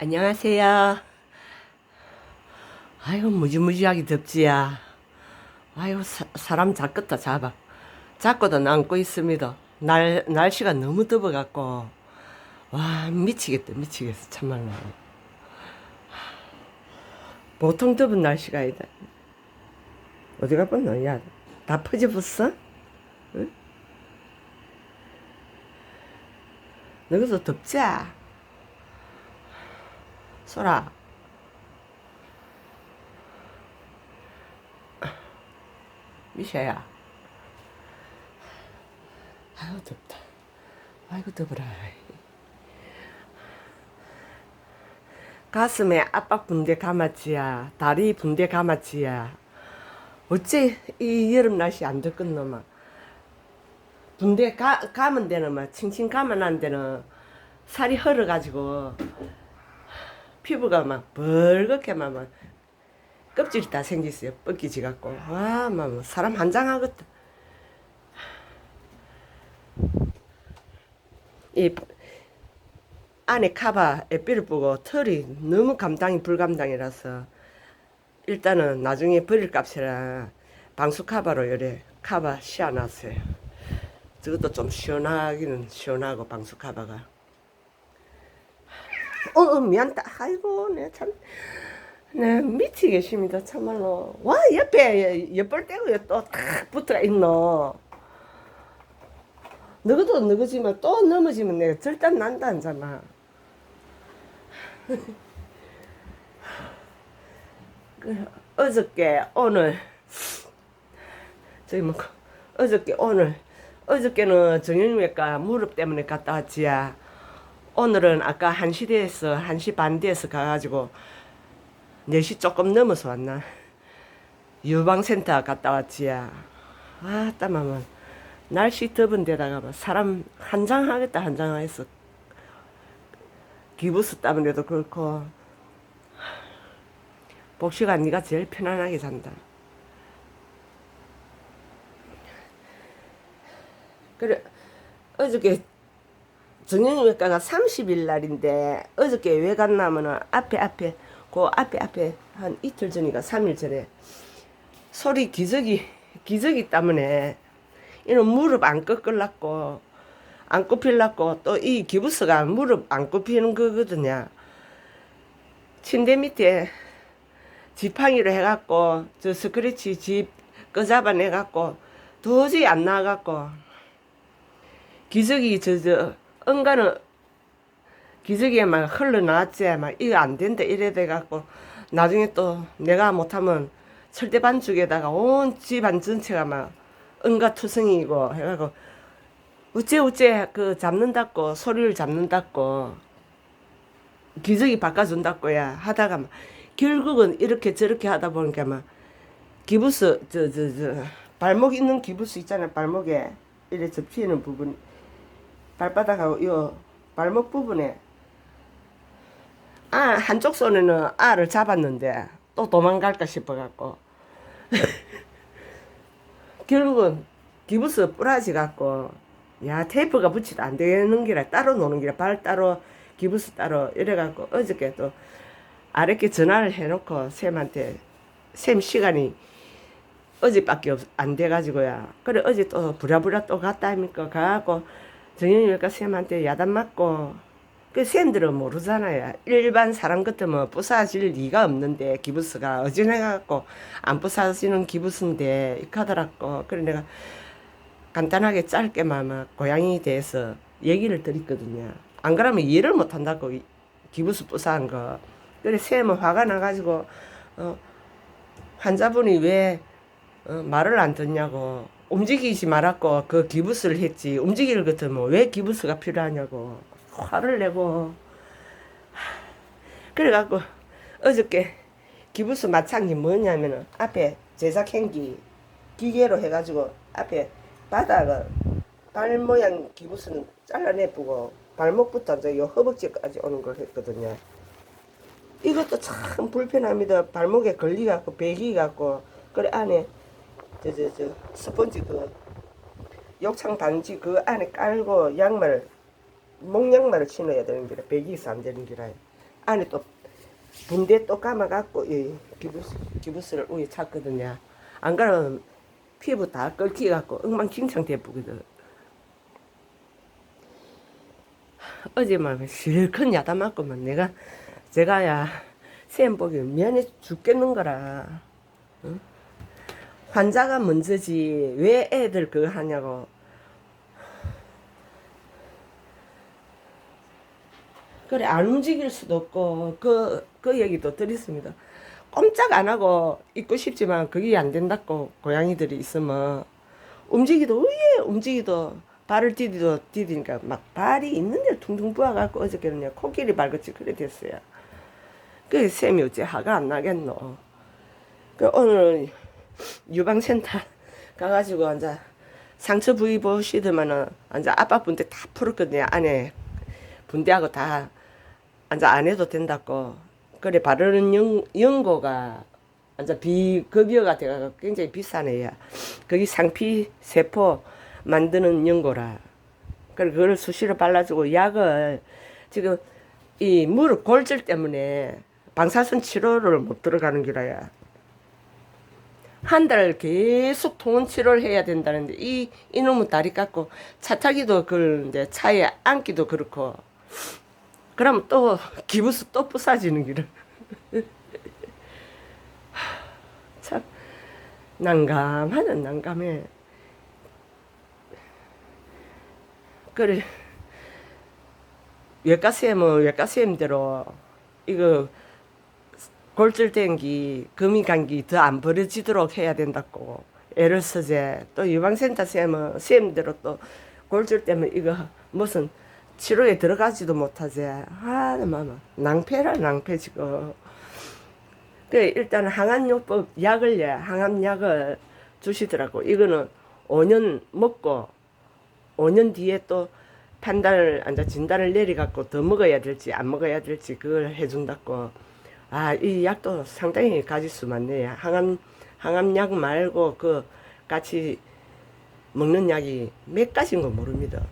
안녕하세요. 아이고 무지무지하게 덥지야. 아이고 사, 사람 잡겠다 잡아. 잡고도 남고 있습니다. 날 날씨가 너무 더워갖고 와 미치겠다 미치겠어 참말로. 보통 더운 날씨가 아니다. 어디가 뻔너 야다 퍼져버렸어? 응? 너기서 덥지? 소라. 미샤야. 아유 덥다. 아이고 더워라. 가슴에 압박 분대 감았지야. 다리 분대 감았지야. 어째 이 여름 날씨 안 덥건 놈아. 분대 가, 감은 데는 막 칭칭 감은 한 데는 살이 헐어가지고 피부가 막 벌겋게 막, 막 껍질이 다 생겼어요. 뻗기지 갖고. 와, 막뭐 사람 한장하겠다. 이 안에 카바 에피를 보고 털이 너무 감당이 불감당이라서 일단은 나중에 버릴 값이라 방수 카바로 요래 카바 씌워놨어요. 저것도 좀 시원하기는 시원하고 방수 카바가. 어, 어 미안다. 아이고, 내 참, 네 미치겠습니다. 참말로. 와, 옆에 옆벌 떼고 또탁 붙어 있노. 너도 너거지만 또 넘어지면 내가 절대 난다 하잖아. 그 어저께 오늘 저기 뭐 어저께 오늘 어저께는 정형외과 무릎 때문에 갔다 왔지야. 오늘은 아까 1시 대에서 1시 반 대에서 가가지고 4시 조금 넘어서 왔나. 유방센터 갔다 왔지야. 아, 땀하면 날씨 더운 데다가 막 사람 한장 하겠다 한장 하겠어. 기부스 때문에도 그렇고 복시가 네가 제일 편안하게 산다. 그래 어저께 정형외과가 30일 날인데 어저께 왜 갔냐면은 앞에 앞에 그 앞에 앞에 한 이틀 전이가 3일 전에 소리 기저귀 기저귀 때문에 이런 무릎 안 꺾을라고 안 꼽힐라고 또 이 기부스가 무릎 안 꼽히는 거거든요. 침대 밑에 지팡이로 해갖고 저 스크래치 집 꺼잡아내갖고 도저히 안 나가갖고 기저귀 저저 응가는 기저귀에 막 흘러나왔지 막 이거 안 된다 이래 돼갖고 나중에 또 내가 못하면 철대 반죽에다가 온 집안 전체가 막 응가 투성이고 해갖고 우째 우째 그 잡는다고 소리를 잡는다고 기저귀 바꿔준다고야 하다가 막 결국은 이렇게 저렇게 하다 보니까 막 기부스 저 저 저 발목 있는 기부스 있잖아요 발목에. 이래 접히는 부분 발바닥하고 요 발목 부분에 아 한쪽 손에는 알을 잡았는데 또 도망갈까 싶어갖고. 결국은 기부스 뿌라지 갖고 야 테이프가 붙이도 안 되는 기라 따로 노는 기라 발 따로 기부스 따로 이래갖고 어저께 또 아랫게 전화를 해놓고 쌤한테 쌤 시간이 어제밖에 없, 안 돼가지고야. 그래 어제 또 부랴부랴 또 갔다 하니까 가갖고 정영이니까 쌤한테 야단 맞고 그 쌤들은 모르잖아요. 일반 사람 같으면 부사질 리가 없는데 기부스가 어지내갖고 안 부사지는 기부스인데 이카더라고. 그래 내가 간단하게 짧게만 막 고양이에 대해서 얘기를 드렸거든요. 안 그러면 이해를 못 한다고 이- 기부스 부사한 거. 그래 쌤은 화가 나가지고 어, 환자분이 왜 어, 말을 안 듣냐고 움직이지 말았고 그 기부스를 했지 움직일 것 같으면 왜 기부스가 필요하냐고 화를 내고 하, 그래갖고 어저께 기부스 마창이 뭐냐면은 앞에 제작 행기 기계로 해가지고 앞에 바닥을 발 모양 기부스는 잘라내쁘고 발목부터 저요 허벅지까지 오는 걸 했거든요. 이것도 참 불편합니다. 발목에 걸리갖고 베기갖고 그래 안에 저 저 저 스펀지 그 욕창 방지 그 안에 깔고 양말 목 양말을 신어야 되는 기라 베기 있어 안 되는 기라 안에 또 분대 또 감아갖고 이 기부스 기부스를 위에 찼거든요. 안 그러면 피부 다 끓기갖고 엉망진창 돼보거든. 어제만 실컷 야다 맞고만 내가 제가야 쌤 보기 미안해 죽겠는 거라. 응? 환자가 먼저지 왜 애들 그거 하냐고. 그래 안 움직일 수도 없고 그, 그 얘기도 드렸습니다. 꼼짝 안 하고 있고 싶지만 그게 안 된다고 고양이들이 있으면 움직이도 왜 움직이도 발을 디디도 디디니까 막 발이 있는 데 퉁퉁 부어갖고 어저께는 코끼리 발같이 그래 됐어요. 그 쌤이 어째 화가 안 나겠노. 그 오늘 유방센터 가가지고 앉아 상처 부위 보시더만은 앉아 아빠 분대 다 풀었거든요. 안에 분대하고 다 앉아 안 해도 된다고. 그래 바르는 연, 연고가 앉아 비급여가 돼가 굉장히 비싸네요. 거기 상피 세포 만드는 연고라. 그래 그걸 수시로 발라주고 약을 지금 이 무릎 골절 때문에 방사선 치료를 못 들어가는 기라야. 한 달 계속 통원 치료를 해야 된다는데 이 이놈의 다리 깎고 차 타기도 그런데 차에 앉기도 그렇고 그러면 또 기부스 또 부사지는 기를 참 난감하는 난감해. 그래. 외과 쌤은 외과 쌤대로 이거 골절된 기, 금이 간기 더 안 벌어지도록 해야 된다고 애를 쓰재. 또 유방센터 쌤은 쌤대로 또 골절 때문에 이거 무슨 치료에 들어가지도 못하지. 아, 마마 낭패라 낭패 지금. 그 일단 항암요법 약을 예, 항암약을 주시더라고. 이거는 5년 먹고 5년 뒤에 또 판단을 앉아 진단을 내려갖고 더 먹어야 될지 안 먹어야 될지 그걸 해준다고. 아, 이 약도 상당히 가지수 많네요. 항암, 항암약 말고 그 같이 먹는 약이 몇 가지인 거 모릅니다.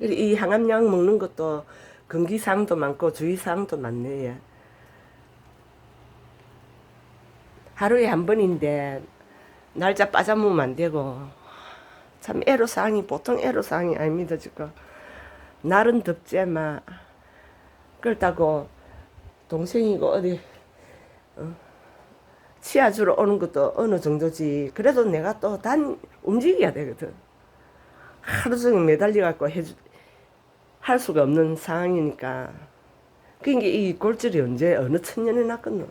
이 항암약 먹는 것도 금기사항도 많고 주의사항도 많네요. 하루에 한 번인데 날짜 빠져먹으면 안 되고 참 애로사항이 보통 애로사항이 아닙니다 지금 날은 덥지만 그렇다고 동생이고 어디 어, 치아 주러 오는 것도 어느 정도지. 그래도 내가 또 단 움직여야 되거든. 하루 종일 매달려 갖고 해주 할 수가 없는 상황이니까. 그러니까 이 골절이 언제 어느 천년에 났겠노.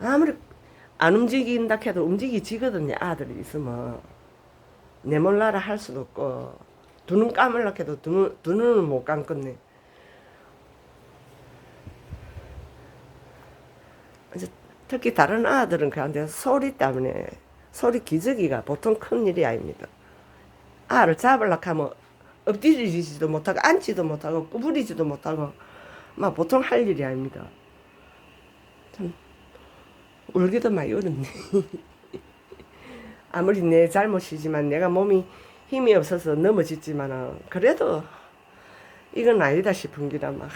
아무리 안 움직인다 해도 움직이지거든요. 아들이 있으면 내 몰라라 할 수도 없고 두 눈 감으려 해도 두, 눈, 두 눈을 못 감겠네. 이제 특히 다른 아들은 그한테 소리 때문에 소리 기저귀가 보통 큰 일이 아닙니다. 알을 잡으려고 하면 엎드리지도 못하고 앉지도 못하고 구부리지도 못하고 막 보통 할 일이 아닙니다. 참 울기도 많이 울었네. 아무리 내 잘못이지만 내가 몸이 힘이 없어서 넘어졌지만은 그래도 이건 아니다 싶은 기라 막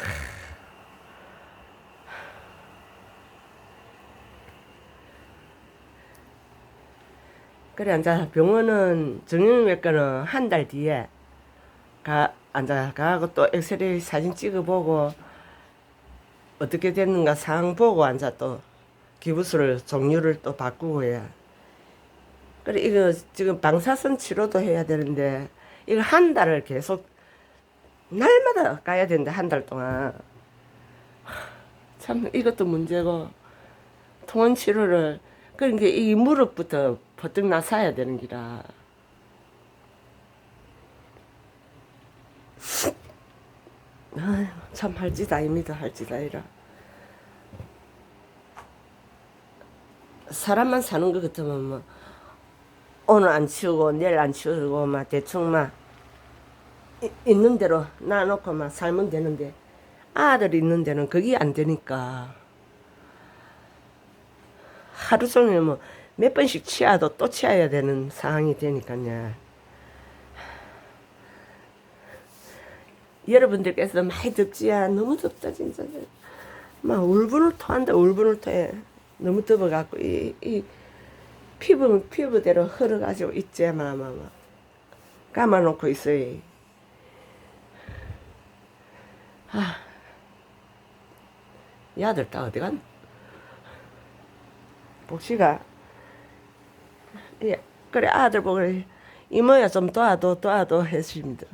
그래 앉아. 병원은 정형외과는 한 달 뒤에 가 앉아 가고 또 엑스레이 사진 찍어보고 어떻게 됐는가 상황 보고 앉아 또 기부스를 종류를 또 바꾸고 해야 그래 이거 지금 방사선 치료도 해야 되는데 이거 한 달을 계속 날마다 가야 된다 한 달 동안. 참 이것도 문제고. 통원 치료를. 그러니까 이 무릎부터 버뜩 나서야 되는 기라. 아휴, 참 할짓 아닙니다. 할짓 아니라. 사람만 사는 것 같으면 뭐 오늘 안 치우고 내일 안 치우고 막 대충 막 이- 있는 대로 놔놓고 막 살면 되는데 아들 있는 데는 그게 안 되니까 하루 종일 뭐 몇 번씩 치아도 또 치아야 되는 상황이 되니까요. 여러분들께서 많이 덥지야 너무 덥다 진짜. 막 울분을 토한다 울분을 토해. 너무 더워갖고 이, 이 피부 피부대로 흘러가지고 있지 마마마. 감아놓고 있어요. 아, 이 아들 다 어디 갔나 복시가 예, 그래 아들 보고 이모야 좀 도와도 도와도 했습니다.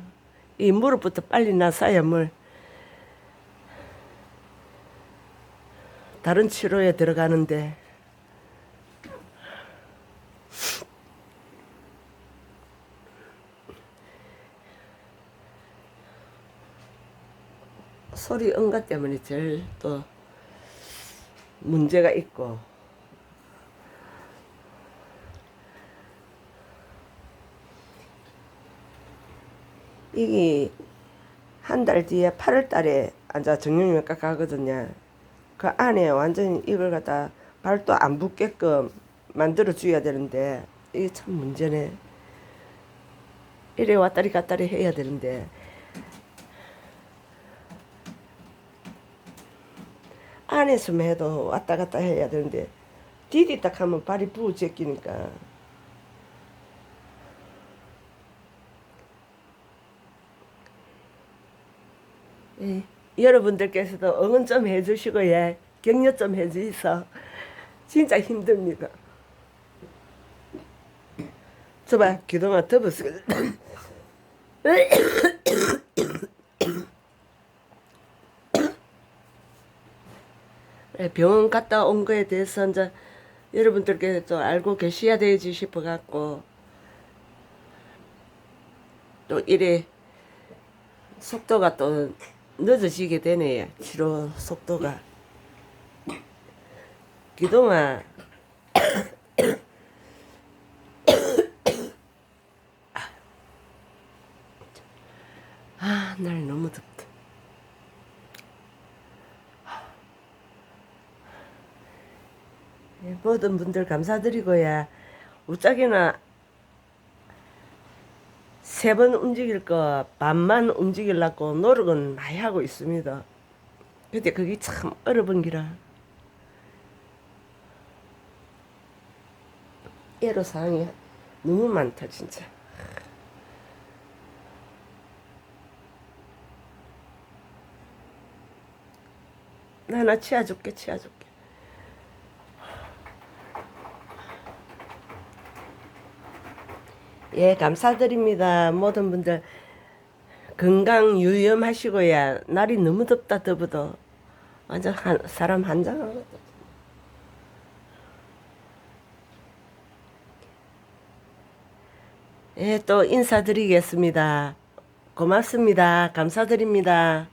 이 무릎부터 빨리 나서야 뭘. 다른 치료에 들어가는데. 소리 응가 때문에 제일 또 문제가 있고 이게 한 달 뒤에 8월 달에 앉아 정형외과 가거든요. 그 안에 완전히 이걸 갖다 발도 안 붙게끔 만들어 줘야 되는데 이게 참 문제네. 이래 왔다리 갔다리 해야 되는데 안에서만 해도 왔다 갔다 해야 되는데 디디 딱 하면 발이 부어 제끼니까 예, 여러분들께서도 응원 좀 해주시고 예, 격려 좀 해주셔서 진짜 힘듭니다. 저봐 그동안 더웠어. 예, 병원 갔다 온 거에 대해서 이제 여러분들께서 알고 계셔야 되지 싶어 갖고 또 이래 속도가 또 늦어지게 되네요. 치료 속도가. 그동안 아, 날 너무 덥다. 예, 모든 분들 감사드리고요. 우짜기나 세 번 움직일 거 반만 움직이려고 노력은 많이 하고 있습니다. 근데 그게 참 어려운 기라. 애로사항이 너무 많다 진짜. 나 하나 치워줄게 치워줄게. 예, 감사드립니다. 모든 분들 건강 유념하시고야 날이 너무 덥다 더워도 완전 한, 사람 같아. 예, 또 인사드리겠습니다. 고맙습니다. 감사드립니다.